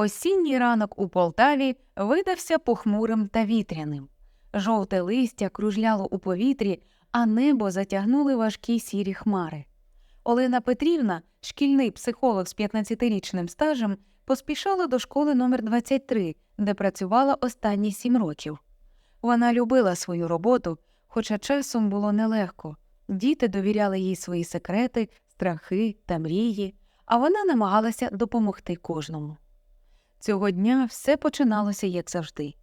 Осінній ранок у Полтаві видався похмурим та вітряним. Жовте листя кружляло у повітрі, а небо затягнули важкі сірі хмари. Олена Петрівна, шкільний психолог з 15-річним стажем, поспішала до школи номер 23, де працювала останні сім років. Вона любила свою роботу, хоча часом було нелегко. Діти довіряли їй свої секрети, страхи та мрії, а вона намагалася допомогти кожному. Цього дня все починалося як завжди.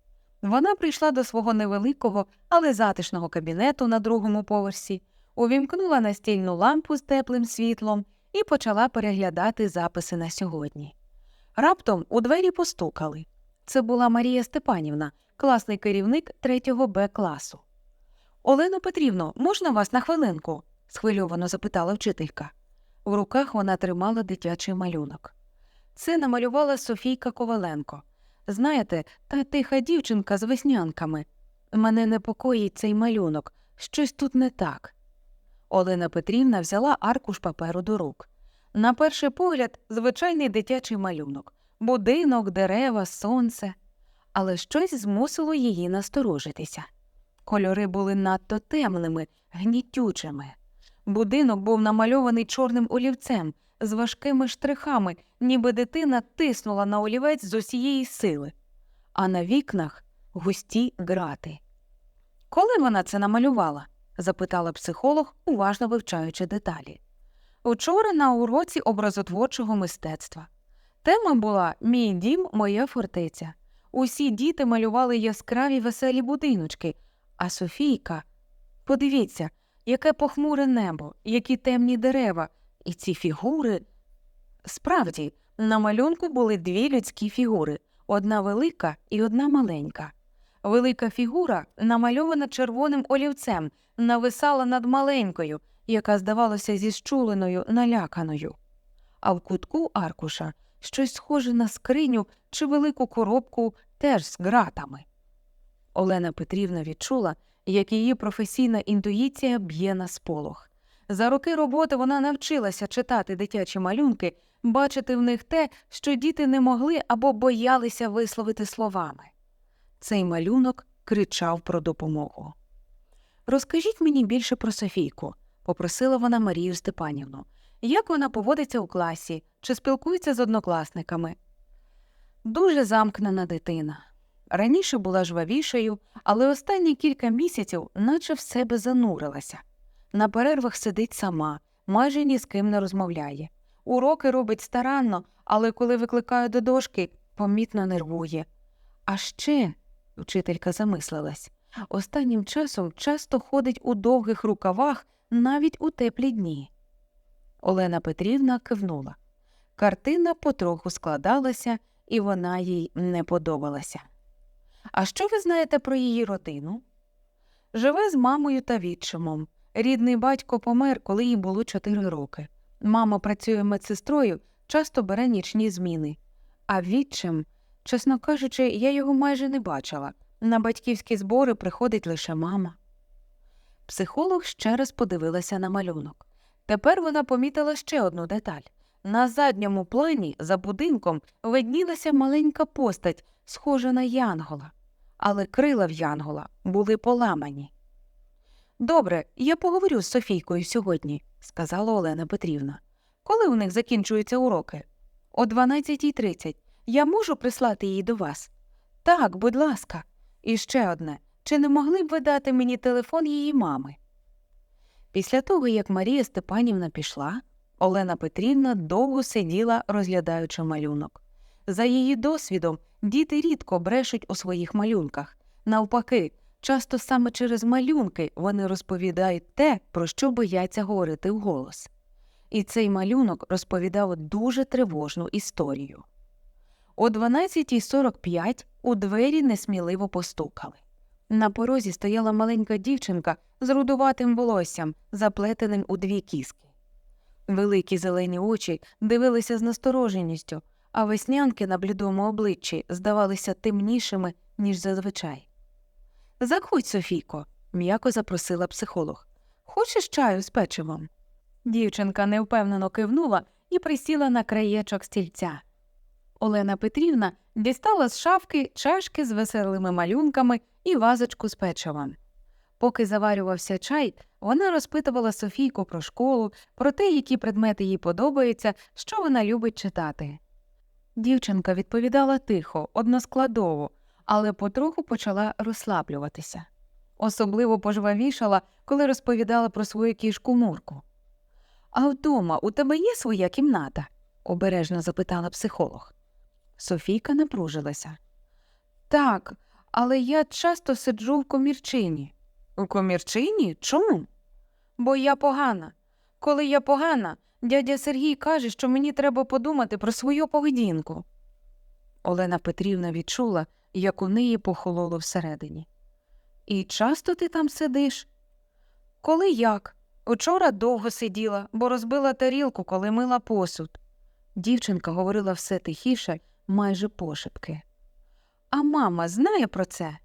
Вона прийшла до свого невеликого, але затишного кабінету на другому поверсі, увімкнула настільну лампу з теплим світлом і почала переглядати записи на сьогодні. Раптом у двері постукали. Це була Марія Степанівна, класний керівник 3 Б класу. Олено Петрівно, можна вас на хвилинку? схвильовано запитала вчителька. В руках вона тримала дитячий малюнок. Це намалювала Софійка Коваленко. Знаєте, та тиха дівчинка з веснянками. Мене непокоїть цей малюнок, щось тут не так. Олена Петрівна взяла аркуш паперу до рук. На перший погляд, звичайний дитячий малюнок будинок, дерева, сонце. Але щось змусило її насторожитися. Кольори були надто темними, гнітючими. Будинок був намальований чорним олівцем з важкими штрихами, ніби дитина тиснула на олівець з усієї сили, а на вікнах густі грати. Коли вона це намалювала? запитала психолог, уважно вивчаючи деталі. Учора на уроці образотворчого мистецтва. Тема була Мій дім, моя фортеця. Усі діти малювали яскраві веселі будиночки, а Софійка. Подивіться, яке похмуре небо, які темні дерева, і ці фігури. Справді, на малюнку були дві людські фігури одна велика і одна маленька. Велика фігура, намальована червоним олівцем, нависала над маленькою, яка здавалася зіщуленою, наляканою. А в кутку аркуша щось схоже на скриню чи велику коробку теж з ґратами. Олена Петрівна відчула, як її професійна інтуїція б'є на сполох. За роки роботи вона навчилася читати дитячі малюнки, бачити в них те, що діти не могли або боялися висловити словами. Цей малюнок кричав про допомогу. Розкажіть мені більше про Софійку, попросила вона Марію Степанівну. Як вона поводиться у класі, чи спілкується з однокласниками? Дуже замкнена дитина. Раніше була жвавішою, але останні кілька місяців наче в себе занурилася. На перервах сидить сама, майже ні з ким не розмовляє. Уроки робить старанно, але коли викликаю до дошки, помітно нервує. А ще, вчителька замислилась, останнім часом часто ходить у довгих рукавах навіть у теплі дні. Олена Петрівна кивнула. Картина потроху складалася, і вона їй не подобалася. А що ви знаєте про її родину? Живе з мамою та відчимом. Рідний батько помер, коли їй було чотири роки. Мама працює медсестрою, часто бере нічні зміни. А відчим, чесно кажучи, я його майже не бачила. На батьківські збори приходить лише мама. Психолог ще раз подивилася на малюнок. Тепер вона помітила ще одну деталь. На задньому плані, за будинком, виднілася маленька постать, схожа на янгола, але крила в янгола були поламані. Добре, я поговорю з Софійкою сьогодні, сказала Олена Петрівна. Коли у них закінчуються уроки? О 12.30. Я можу прислати її до вас? Так, будь ласка. І ще одне. Чи не могли б ви дати мені телефон її мами? Після того, як Марія Степанівна пішла, Олена Петрівна довго сиділа, розглядаючи малюнок. За її досвідом, діти рідко брешуть у своїх малюнках. Навпаки, часто саме через малюнки вони розповідають те, про що бояться говорити вголос. І цей малюнок розповідав дуже тривожну історію. О 12.45 у двері несміливо постукали. На порозі стояла маленька дівчинка з рудуватим волоссям, заплетеним у дві кіски. Великі зелені очі дивилися з настороженістю, а веснянки на блідому обличчі здавалися темнішими, ніж зазвичай. Заходь, Софійко, м'яко запросила психолог. Хочеш чаю з печивом? Дівчинка невпевнено кивнула і присіла на краєчок стільця. Олена Петрівна дістала з шафки чашки з веселими малюнками і вазочку з печивом. Поки заварювався чай, вона розпитувала Софійку про школу, про те, які предмети їй подобаються, що вона любить читати. Дівчинка відповідала тихо, односкладово, але потроху почала розслаблюватися. Особливо пожвавішала, коли розповідала про свою кішку Мурку. А вдома у тебе є своя кімната? обережно запитала психолог. Софійка напружилася. Так, але я часто сиджу в комірчині. У комірчині? Чому? Бо я погана. Коли я погана, дядя Сергій каже, що мені треба подумати про свою поведінку. Олена Петрівна відчула, як у неї похололо всередині. І часто ти там сидиш? Коли як? Учора довго сиділа, бо розбила тарілку, коли мила посуд. Дівчинка говорила все тихіше, майже пошепки. А мама знає про це?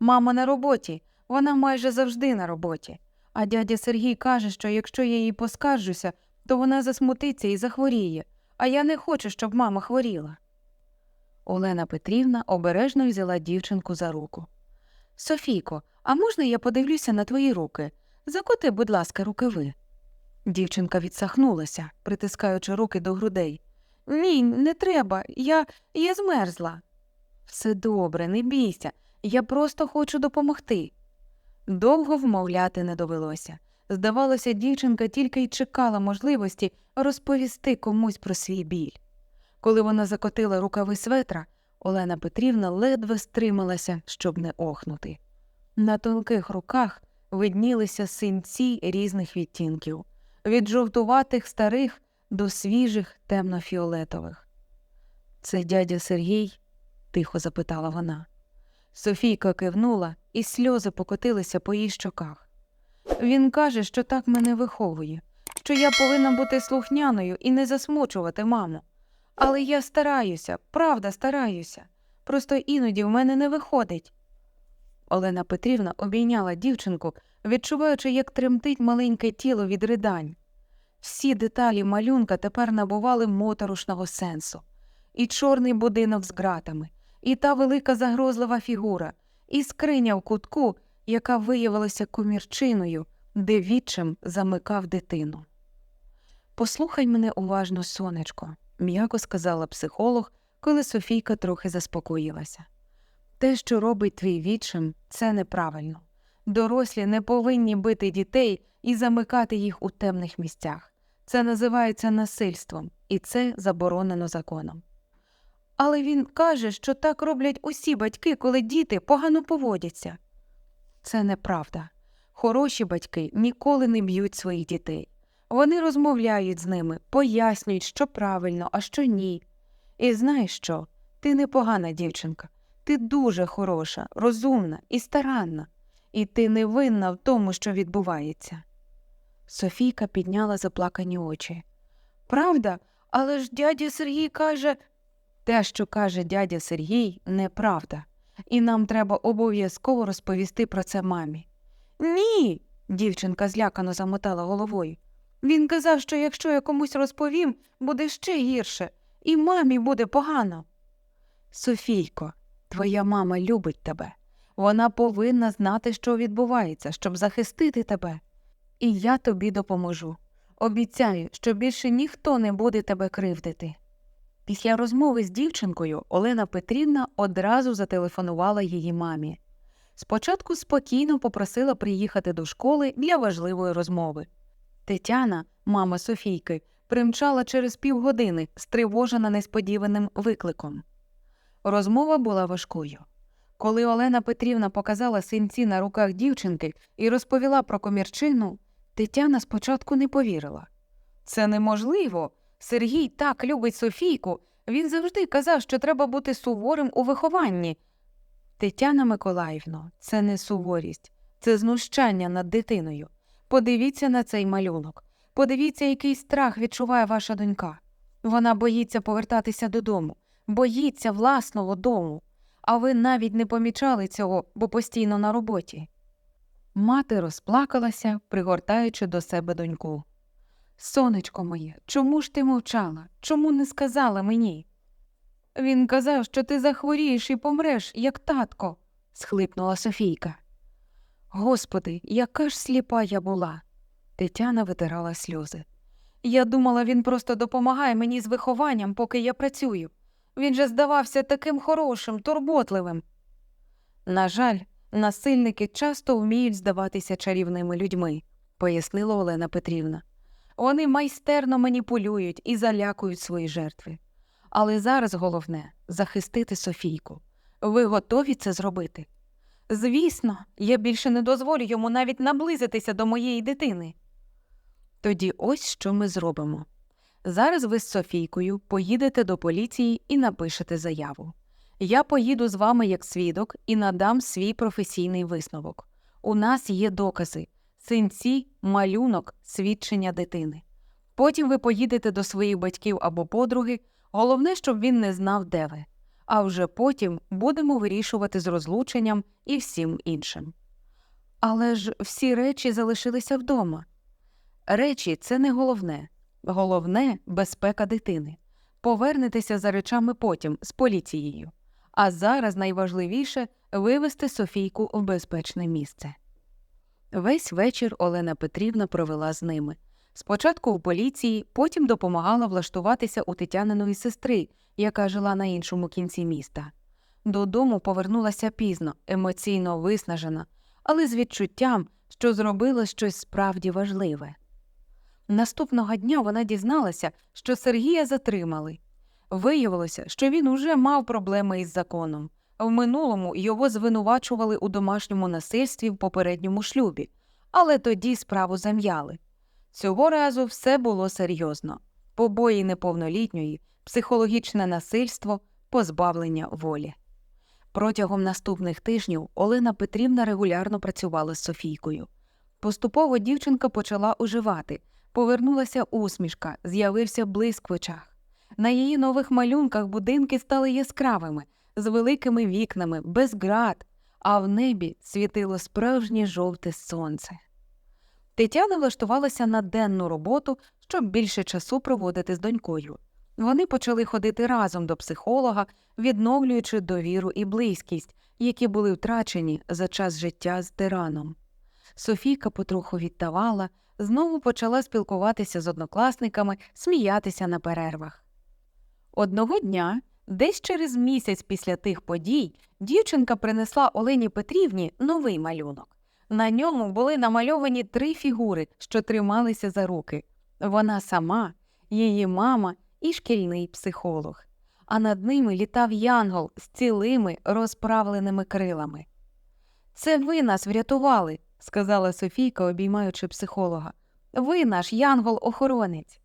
Мама на роботі, вона майже завжди на роботі. А дядя Сергій каже, що якщо я їй поскаржуся, то вона засмутиться і захворіє, а я не хочу, щоб мама хворіла. Олена Петрівна обережно взяла дівчинку за руку. Софійко, а можна я подивлюся на твої руки? Закоти, будь ласка, рукави. Дівчинка відсахнулася, притискаючи руки до грудей. Ні, не треба, я, я змерзла. Все добре, не бійся, я просто хочу допомогти. Довго вмовляти не довелося. Здавалося, дівчинка тільки й чекала можливості розповісти комусь про свій біль. Коли вона закотила рукави светра, Олена Петрівна ледве стрималася, щоб не охнути. На тонких руках виднілися синці різних відтінків від жовтуватих старих до свіжих темно-фіолетових. Це дядя Сергій? тихо запитала вона. Софійка кивнула, і сльози покотилися по її щоках. Він каже, що так мене виховує, що я повинна бути слухняною і не засмучувати маму. Але я стараюся, правда, стараюся. Просто іноді в мене не виходить. Олена Петрівна обійняла дівчинку, відчуваючи, як тремтить маленьке тіло від ридань. Всі деталі малюнка тепер набували моторошного сенсу. І чорний будинок з ґратами, і та велика загрозлива фігура, і скриня в кутку, яка виявилася комірчиною, де відчим замикав дитину. Послухай мене уважно, сонечко, м'яко сказала психолог, коли Софійка трохи заспокоїлася. Те, що робить твій відчим, це неправильно. Дорослі не повинні бити дітей і замикати їх у темних місцях. Це називається насильством, і це заборонено законом. Але він каже, що так роблять усі батьки, коли діти погано поводяться. Це неправда. Хороші батьки ніколи не б'ють своїх дітей. Вони розмовляють з ними, пояснюють, що правильно, а що ні. І знаєш що? Ти непогана дівчинка, ти дуже хороша, розумна і старанна, і ти не винна в тому, що відбувається. Софійка підняла заплакані очі. Правда, але ж дядя Сергій каже те, що каже дядя Сергій, неправда, і нам треба обов'язково розповісти про це мамі. Ні. дівчинка злякано замотала головою. Він казав, що якщо я комусь розповім, буде ще гірше, і мамі буде погано. Софійко, твоя мама любить тебе. Вона повинна знати, що відбувається, щоб захистити тебе. І я тобі допоможу. Обіцяю, що більше ніхто не буде тебе кривдити. Після розмови з дівчинкою Олена Петрівна одразу зателефонувала її мамі. Спочатку спокійно попросила приїхати до школи для важливої розмови. Тетяна, мама Софійки, примчала через півгодини, стривожена несподіваним викликом. Розмова була важкою. Коли Олена Петрівна показала синці на руках дівчинки і розповіла про комірчину, Тетяна спочатку не повірила. Це неможливо. Сергій так любить Софійку. Він завжди казав, що треба бути суворим у вихованні. Тетяна Миколаївно, це не суворість, це знущання над дитиною. Подивіться на цей малюнок. Подивіться, який страх відчуває ваша донька. Вона боїться повертатися додому, боїться власного дому, а ви навіть не помічали цього, бо постійно на роботі. Мати розплакалася, пригортаючи до себе доньку. Сонечко моє, чому ж ти мовчала? Чому не сказала мені? Він казав, що ти захворієш і помреш, як татко, схлипнула Софійка. Господи, яка ж сліпа я була. Тетяна витирала сльози. Я думала, він просто допомагає мені з вихованням, поки я працюю. Він же здавався таким хорошим, турботливим. На жаль, насильники часто вміють здаватися чарівними людьми, пояснила Олена Петрівна. Вони майстерно маніпулюють і залякують свої жертви. Але зараз головне захистити Софійку. Ви готові це зробити? Звісно, я більше не дозволю йому навіть наблизитися до моєї дитини. Тоді ось що ми зробимо. Зараз ви з Софійкою поїдете до поліції і напишете заяву. Я поїду з вами як свідок і надам свій професійний висновок. У нас є докази синці, малюнок, свідчення дитини. Потім ви поїдете до своїх батьків або подруги. Головне, щоб він не знав, де ви. А вже потім будемо вирішувати з розлученням і всім іншим. Але ж всі речі залишилися вдома. Речі це не головне. Головне безпека дитини. Повернетеся за речами потім з поліцією. А зараз найважливіше вивести Софійку в безпечне місце. Весь вечір Олена Петрівна провела з ними. Спочатку у поліції, потім допомагала влаштуватися у Тетяниної сестри, яка жила на іншому кінці міста. Додому повернулася пізно, емоційно виснажена, але з відчуттям, що зробила щось справді важливе. Наступного дня вона дізналася, що Сергія затримали. Виявилося, що він уже мав проблеми із законом. В минулому його звинувачували у домашньому насильстві в попередньому шлюбі, але тоді справу зам'яли. Цього разу все було серйозно побої неповнолітньої, психологічне насильство, позбавлення волі. Протягом наступних тижнів Олена Петрівна регулярно працювала з Софійкою. Поступово дівчинка почала оживати, повернулася усмішка, з'явився блиск в очах. На її нових малюнках будинки стали яскравими, з великими вікнами, без град, а в небі світило справжнє жовте сонце. Тетяна влаштувалася на денну роботу, щоб більше часу проводити з донькою. Вони почали ходити разом до психолога, відновлюючи довіру і близькість, які були втрачені за час життя з тираном. Софійка потроху віддавала, знову почала спілкуватися з однокласниками, сміятися на перервах. Одного дня, десь через місяць після тих подій, дівчинка принесла Олені Петрівні новий малюнок. На ньому були намальовані три фігури, що трималися за руки вона сама, її мама і шкільний психолог. А над ними літав янгол з цілими розправленими крилами. Це ви нас врятували, сказала Софійка, обіймаючи психолога. Ви наш янгол-охоронець.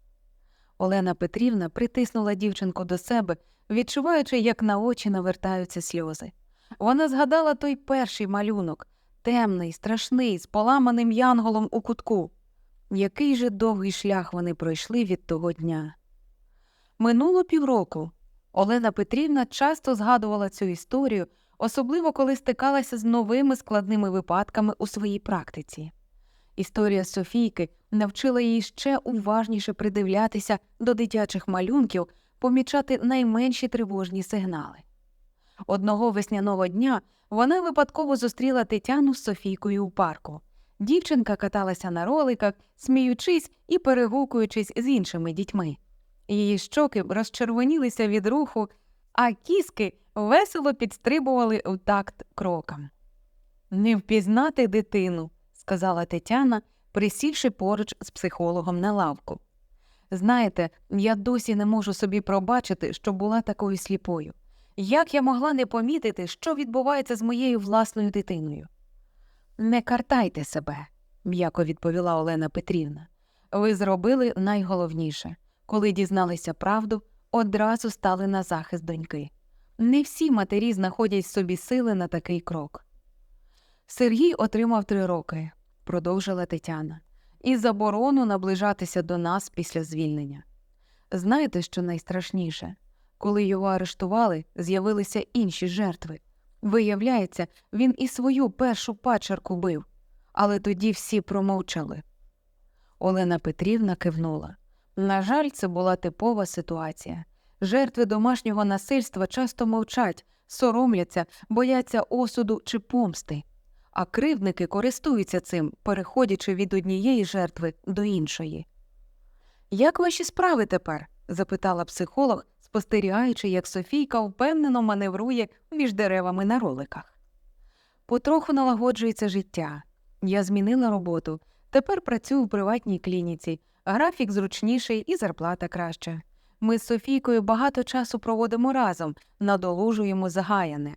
Олена Петрівна притиснула дівчинку до себе, відчуваючи, як на очі навертаються сльози. Вона згадала той перший малюнок темний, страшний, з поламаним янголом у кутку. Який же довгий шлях вони пройшли від того дня. Минуло півроку. Олена Петрівна часто згадувала цю історію, особливо коли стикалася з новими складними випадками у своїй практиці. Історія Софійки навчила її ще уважніше придивлятися до дитячих малюнків, помічати найменші тривожні сигнали. Одного весняного дня вона випадково зустріла Тетяну з Софійкою у парку. Дівчинка каталася на роликах, сміючись і перегукуючись з іншими дітьми. Її щоки розчервонілися від руху, а кіски весело підстрибували у такт крокам. Не впізнати дитину, сказала Тетяна, присівши поруч з психологом на лавку. Знаєте, я досі не можу собі пробачити, що була такою сліпою. Як я могла не помітити, що відбувається з моєю власною дитиною? Не картайте себе, м'яко відповіла Олена Петрівна. Ви зробили найголовніше. Коли дізналися правду, одразу стали на захист доньки. Не всі матері знаходять собі сили на такий крок. Сергій отримав три роки, продовжила Тетяна, і заборону наближатися до нас після звільнення. Знаєте, що найстрашніше? Коли його арештували, з'явилися інші жертви. Виявляється, він і свою першу пачерку бив, але тоді всі промовчали. Олена Петрівна кивнула. На жаль, це була типова ситуація. Жертви домашнього насильства часто мовчать, соромляться, бояться осуду чи помсти, а кривдники користуються цим, переходячи від однієї жертви до іншої. Як ваші справи тепер? запитала психолог, спостерігаючи, як Софійка впевнено маневрує між деревами на роликах. Потроху налагоджується життя. Я змінила роботу. Тепер працюю в приватній клініці, графік зручніший і зарплата краща. Ми з Софійкою багато часу проводимо разом, надолужуємо загаяне.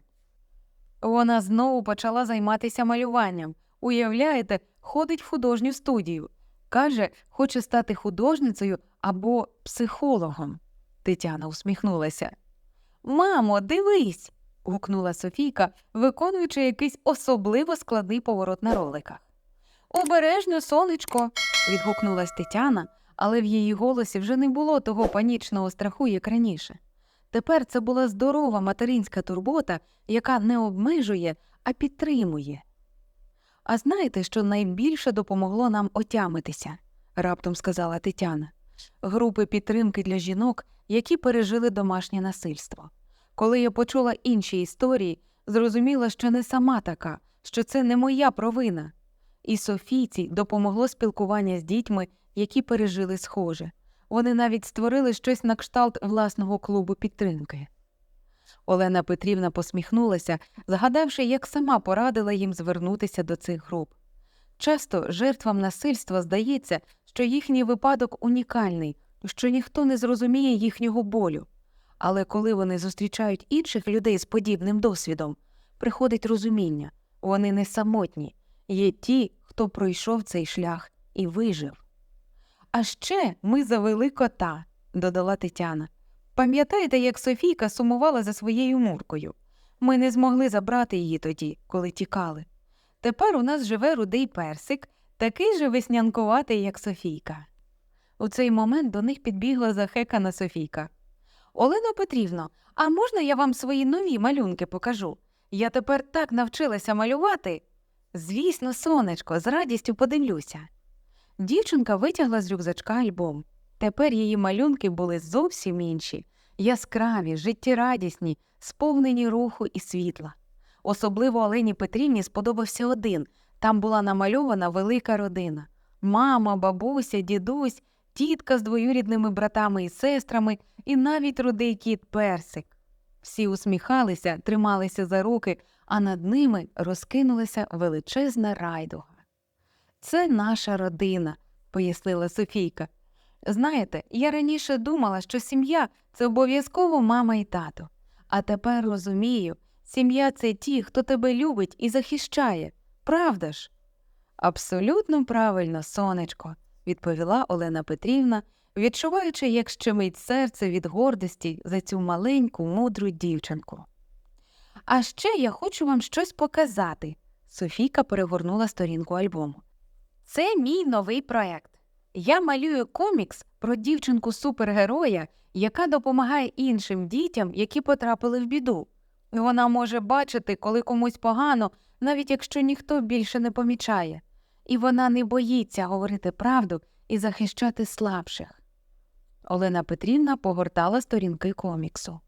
Вона знову почала займатися малюванням. Уявляєте, ходить в художню студію. Каже, хоче стати художницею або психологом. Тетяна усміхнулася. Мамо, дивись. гукнула Софійка, виконуючи якийсь особливо складний поворот на роликах. Обережно, сонечко. відгукнулась Тетяна, але в її голосі вже не було того панічного страху, як раніше. Тепер це була здорова материнська турбота, яка не обмежує, а підтримує. А знаєте, що найбільше допомогло нам отямитися, раптом сказала Тетяна. Групи підтримки для жінок, які пережили домашнє насильство. Коли я почула інші історії, зрозуміла, що не сама така, що це не моя провина. І Софійці допомогло спілкування з дітьми, які пережили схоже. Вони навіть створили щось на кшталт власного клубу підтримки. Олена Петрівна посміхнулася, згадавши, як сама порадила їм звернутися до цих груп. Часто жертвам насильства здається, що їхній випадок унікальний, що ніхто не зрозуміє їхнього болю. Але коли вони зустрічають інших людей з подібним досвідом, приходить розуміння вони не самотні, є ті, хто пройшов цей шлях і вижив. А ще ми завели кота, додала Тетяна. Пам'ятаєте, як Софійка сумувала за своєю муркою? Ми не змогли забрати її тоді, коли тікали. Тепер у нас живе рудий персик, такий же веснянкуватий, як Софійка. У цей момент до них підбігла захекана Софійка. Олено Петрівно, а можна я вам свої нові малюнки покажу? Я тепер так навчилася малювати. Звісно, сонечко, з радістю подивлюся. Дівчинка витягла з рюкзачка альбом. Тепер її малюнки були зовсім інші, яскраві, життєрадісні, сповнені руху і світла. Особливо Олені Петрівні сподобався один там була намальована велика родина мама, бабуся, дідусь, тітка з двоюрідними братами і сестрами, і навіть рудий кіт персик. Всі усміхалися, трималися за руки, а над ними розкинулася величезна райдуга. Це наша родина, пояснила Софійка. Знаєте, я раніше думала, що сім'я це обов'язково мама і тато. А тепер розумію, сім'я це ті, хто тебе любить і захищає. Правда ж? Абсолютно правильно, сонечко, відповіла Олена Петрівна, відчуваючи, як щемить серце від гордості за цю маленьку, мудру дівчинку. А ще я хочу вам щось показати. Софійка перегорнула сторінку альбому. Це мій новий проект. Я малюю комікс про дівчинку супергероя, яка допомагає іншим дітям, які потрапили в біду. Вона може бачити, коли комусь погано, навіть якщо ніхто більше не помічає, і вона не боїться говорити правду і захищати слабших. Олена Петрівна погортала сторінки коміксу.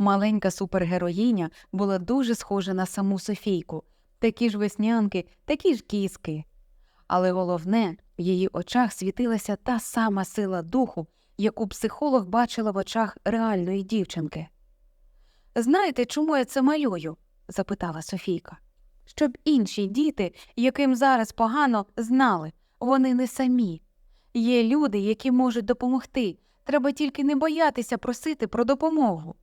Маленька супергероїня була дуже схожа на саму Софійку, такі ж веснянки, такі ж кіски. Але головне, в її очах світилася та сама сила духу, яку психолог бачила в очах реальної дівчинки. Знаєте, чому я це малюю? запитала Софійка. Щоб інші діти, яким зараз погано, знали, вони не самі. Є люди, які можуть допомогти. Треба тільки не боятися просити про допомогу.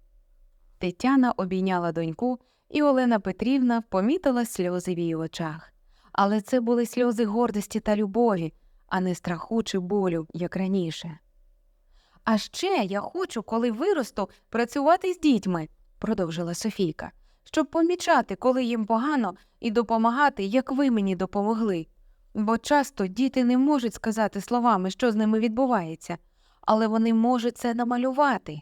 Тетяна обійняла доньку, і Олена Петрівна помітила сльози в її очах. Але це були сльози гордості та любові, а не страху чи болю, як раніше. А ще я хочу, коли виросту, працювати з дітьми, продовжила Софійка, щоб помічати, коли їм погано, і допомагати, як ви мені допомогли. Бо часто діти не можуть сказати словами, що з ними відбувається, але вони можуть це намалювати.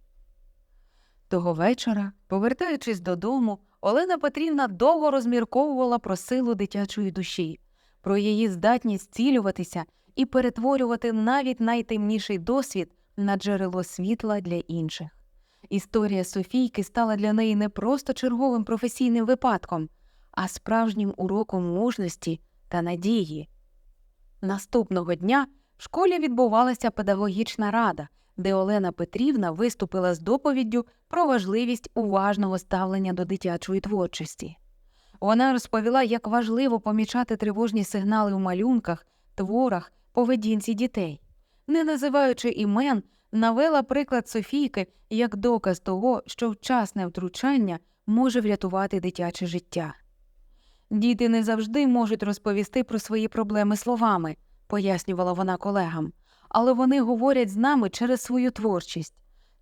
Того вечора, повертаючись додому, Олена Петрівна довго розмірковувала про силу дитячої душі, про її здатність цілюватися і перетворювати навіть найтемніший досвід на джерело світла для інших. Історія Софійки стала для неї не просто черговим професійним випадком, а справжнім уроком мужності та надії. Наступного дня в школі відбувалася педагогічна рада, де Олена Петрівна виступила з доповіддю про важливість уважного ставлення до дитячої творчості. Вона розповіла, як важливо помічати тривожні сигнали у малюнках, творах, поведінці дітей. Не називаючи імен, навела приклад Софійки як доказ того, що вчасне втручання може врятувати дитяче життя. Діти не завжди можуть розповісти про свої проблеми словами, пояснювала вона колегам, але вони говорять з нами через свою творчість.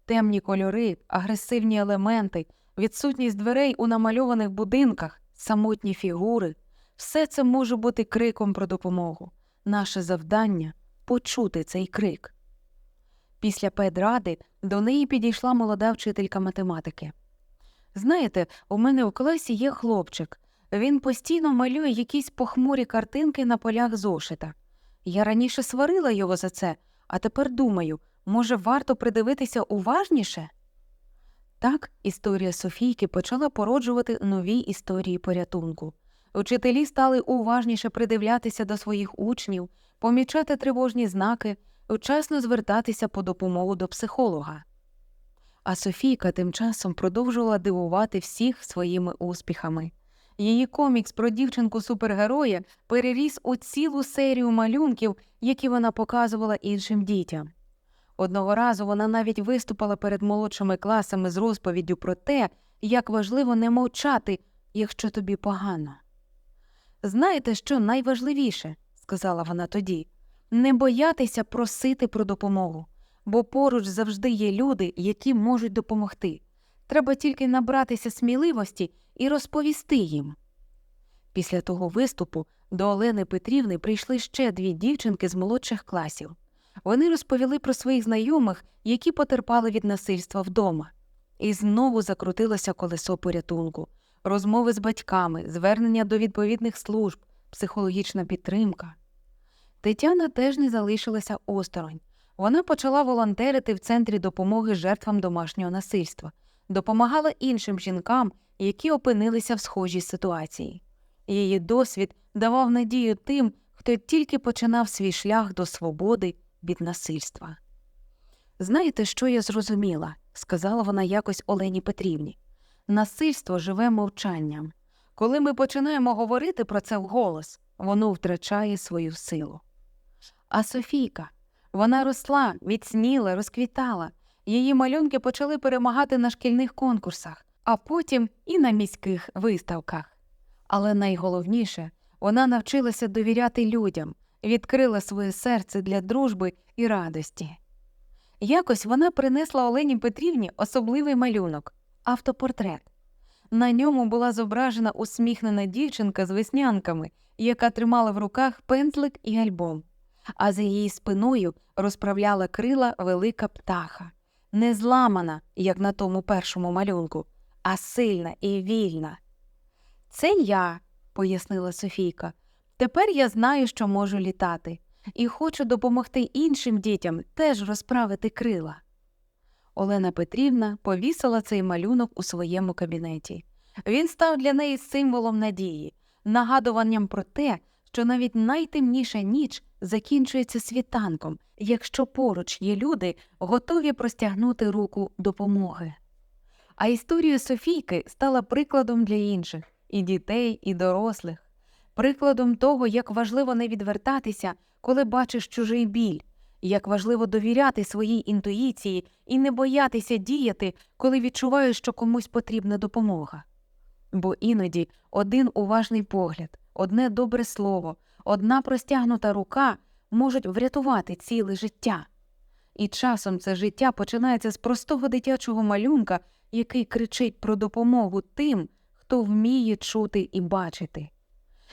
Темні кольори, агресивні елементи, відсутність дверей у намальованих будинках, самотні фігури все це може бути криком про допомогу. Наше завдання почути цей крик. Після педради до неї підійшла молода вчителька математики. Знаєте, у мене у класі є хлопчик. Він постійно малює якісь похмурі картинки на полях зошита. Я раніше сварила його за це, а тепер думаю, може, варто придивитися уважніше? Так, історія Софійки почала породжувати нові історії порятунку. Учителі стали уважніше придивлятися до своїх учнів, помічати тривожні знаки, вчасно звертатися по допомогу до психолога. А Софійка тим часом продовжувала дивувати всіх своїми успіхами. Її комікс про дівчинку супергероя переріс у цілу серію малюнків, які вона показувала іншим дітям. Одного разу вона навіть виступила перед молодшими класами з розповіддю про те, як важливо не мовчати, якщо тобі погано. Знаєте, що найважливіше, сказала вона тоді, не боятися просити про допомогу, бо поруч завжди є люди, які можуть допомогти. Треба тільки набратися сміливості і розповісти їм. Після того виступу до Олени Петрівни прийшли ще дві дівчинки з молодших класів. Вони розповіли про своїх знайомих, які потерпали від насильства вдома. І знову закрутилося колесо порятунку, розмови з батьками, звернення до відповідних служб, психологічна підтримка. Тетяна теж не залишилася осторонь. Вона почала волонтерити в центрі допомоги жертвам домашнього насильства, допомагала іншим жінкам, які опинилися в схожій ситуації. Її досвід давав надію тим, хто тільки починав свій шлях до свободи від насильства. Знаєте, що я зрозуміла? сказала вона якось Олені Петрівні. Насильство живе мовчанням. Коли ми починаємо говорити про це вголос, воно втрачає свою силу. А Софійка, вона росла, відсніла, розквітала. Її малюнки почали перемагати на шкільних конкурсах, а потім і на міських виставках. Але найголовніше, вона навчилася довіряти людям, відкрила своє серце для дружби і радості. Якось вона принесла Олені Петрівні особливий малюнок автопортрет. На ньому була зображена усміхнена дівчинка з веснянками, яка тримала в руках пензлик і альбом, а за її спиною розправляла крила велика птаха, не зламана, як на тому першому малюнку, а сильна і вільна. Це я, пояснила Софійка. Тепер я знаю, що можу літати, і хочу допомогти іншим дітям теж розправити крила. Олена Петрівна повісила цей малюнок у своєму кабінеті. Він став для неї символом надії, нагадуванням про те, що навіть найтемніша ніч закінчується світанком, якщо поруч є люди, готові простягнути руку допомоги. А історія Софійки стала прикладом для інших і дітей, і дорослих, прикладом того, як важливо не відвертатися, коли бачиш чужий біль, як важливо довіряти своїй інтуїції і не боятися діяти, коли відчуваєш, що комусь потрібна допомога. Бо іноді один уважний погляд, одне добре слово, одна простягнута рука можуть врятувати ціле життя. І часом це життя починається з простого дитячого малюнка, який кричить про допомогу тим, хто вміє чути і бачити.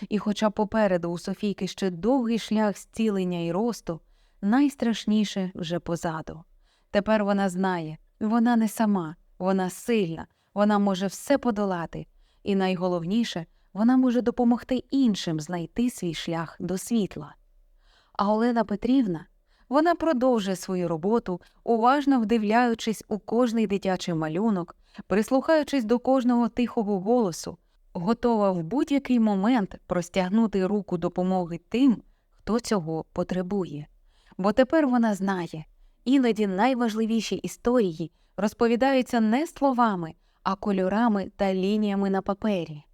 І хоча попереду у Софійки ще довгий шлях зцілення і росту, найстрашніше вже позаду. Тепер вона знає, вона не сама, вона сильна, вона може все подолати, і найголовніше, вона може допомогти іншим знайти свій шлях до світла. А Олена Петрівна Вона продовжує свою роботу, уважно вдивляючись у кожний дитячий малюнок, прислухаючись до кожного тихого голосу, готова в будь-який момент простягнути руку допомоги тим, хто цього потребує. Бо тепер вона знає, іноді найважливіші історії розповідаються не словами, а кольорами та лініями на папері.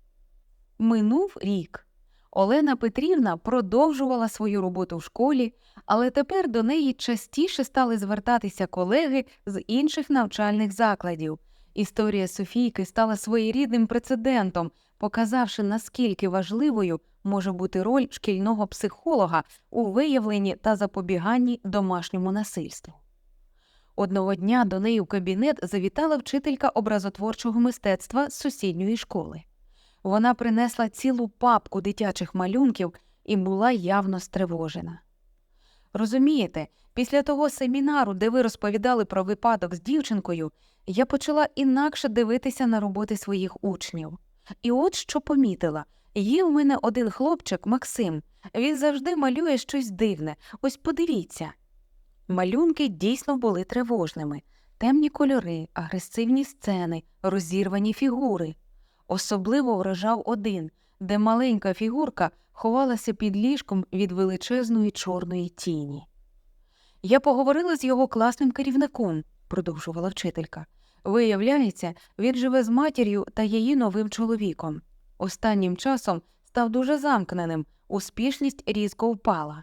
Минув рік. Олена Петрівна продовжувала свою роботу в школі, але тепер до неї частіше стали звертатися колеги з інших навчальних закладів. Історія Софійки стала своєрідним прецедентом, показавши, наскільки важливою може бути роль шкільного психолога у виявленні та запобіганні домашньому насильству. Одного дня до неї в кабінет завітала вчителька образотворчого мистецтва з сусідньої школи. Вона принесла цілу папку дитячих малюнків і була явно стривожена. Розумієте, після того семінару, де ви розповідали про випадок з дівчинкою, я почала інакше дивитися на роботи своїх учнів. І от що помітила є в мене один хлопчик Максим. Він завжди малює щось дивне. Ось подивіться. Малюнки дійсно були тривожними темні кольори, агресивні сцени, розірвані фігури. Особливо вражав один, де маленька фігурка ховалася під ліжком від величезної чорної тіні. Я поговорила з його класним керівником, продовжувала вчителька. Виявляється, він живе з матір'ю та її новим чоловіком. Останнім часом став дуже замкненим, успішність різко впала.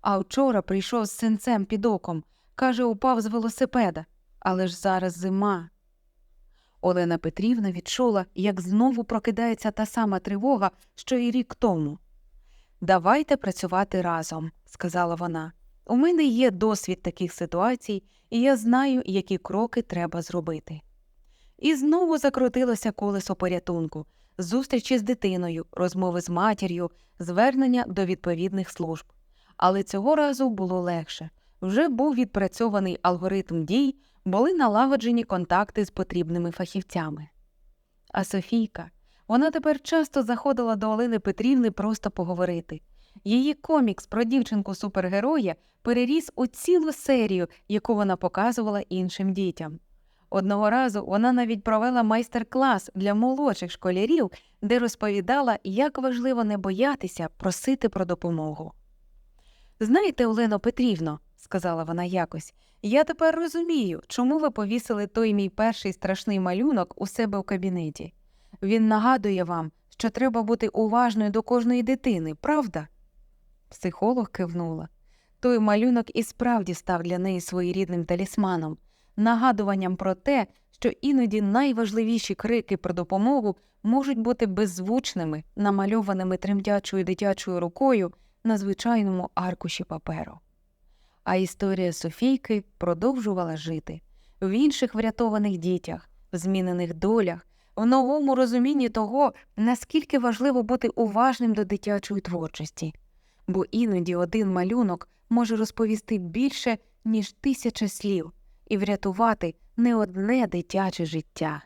А вчора прийшов з синцем під оком, каже, упав з велосипеда. Але ж зараз зима. Олена Петрівна відчула, як знову прокидається та сама тривога, що й рік тому. Давайте працювати разом, сказала вона. У мене є досвід таких ситуацій, і я знаю, які кроки треба зробити. І знову закрутилося колесо порятунку, зустрічі з дитиною, розмови з матір'ю, звернення до відповідних служб. Але цього разу було легше вже був відпрацьований алгоритм дій, були налагоджені контакти з потрібними фахівцями. А Софійка, вона тепер часто заходила до Олени Петрівни просто поговорити. Її комікс про дівчинку супергероя переріс у цілу серію, яку вона показувала іншим дітям. Одного разу вона навіть провела майстер-клас для молодших школярів, де розповідала, як важливо не боятися просити про допомогу. Знаєте, Олено Петрівно, сказала вона якось, я тепер розумію, чому ви повісили той мій перший страшний малюнок у себе в кабінеті. Він нагадує вам, що треба бути уважною до кожної дитини, правда? Психолог кивнула. Той малюнок і справді став для неї своєрідним талісманом, нагадуванням про те, що іноді найважливіші крики про допомогу можуть бути беззвучними, намальованими тремтячою дитячою рукою на звичайному аркуші паперу. А історія Софійки продовжувала жити в інших врятованих дітях, в змінених долях, в новому розумінні того, наскільки важливо бути уважним до дитячої творчості, бо іноді один малюнок може розповісти більше, ніж тисяча слів, і врятувати не одне дитяче життя.